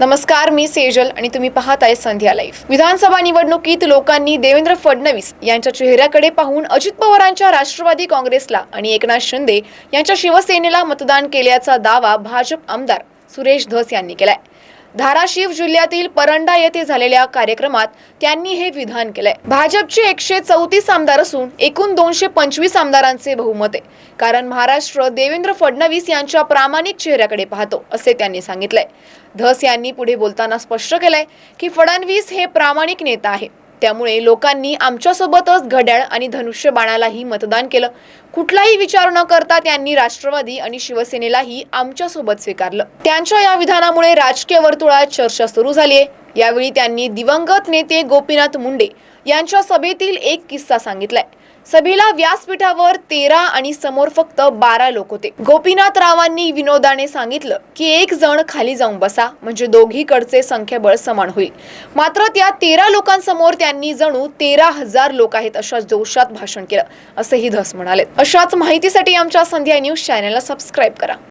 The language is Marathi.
नमस्कार मी सेजल आणि तुम्ही पाहताय संध्या लाईव्ह. विधानसभा निवडणुकीत लोकांनी देवेंद्र फडणवीस यांच्या चेहऱ्याकडे पाहून अजित पवारांच्या राष्ट्रवादी काँग्रेसला आणि एकनाथ शिंदे यांच्या शिवसेनेला मतदान केल्याचा दावा भाजप आमदार सुरेश धस यांनी केलाय. धाराशिव जिल्ह्यातील परंडा येथे झालेल्या कार्यक्रमात त्यांनी हे विधान केलंय. भाजपचे एकशे चौतीस आमदार असून एकूण दोनशे पंचवीस आमदारांचे बहुमत आहे. कारण महाराष्ट्र देवेंद्र फडणवीस यांच्या प्रामाणिक चेहऱ्याकडे पाहतो असे त्यांनी सांगितलंय. धस यांनी पुढे बोलताना स्पष्ट केलंय की फडणवीस हे प्रामाणिक नेता आहे. त्यामुळे लोकांनी आमच्यासोबतच घड्याळ आणि धनुष्य बाणालाही मतदान केलं. कुठलाही विचार न करता त्यांनी राष्ट्रवादी आणि शिवसेनेलाही आमच्यासोबत स्वीकारलं. त्यांच्या या विधानामुळे राजकीय वर्तुळात चर्चा सुरू झाली आहे यावेळी त्यांनी दिवंगत नेते गोपीनाथ मुंडे यांच्या सभेतील एक किस्सा सांगितलाय. सभेला व्यासपीठावर तेरा आणि समोर फक्त बारा लोक होते. गोपीनाथ रावांनी विनोदाने सांगितलं की एक जण खाली जाऊन बसा म्हणजे दोघीकडचे संख्याबळ समान होईल. मात्र त्या तेरा लोकांसमोर त्यांनी जणू तेरा हजार लोक आहेत अशा जोशात भाषण केलं असंही धस म्हणाले. अशाच माहितीसाठी आमच्या संध्या न्यूज चॅनलला सबस्क्राईब करा.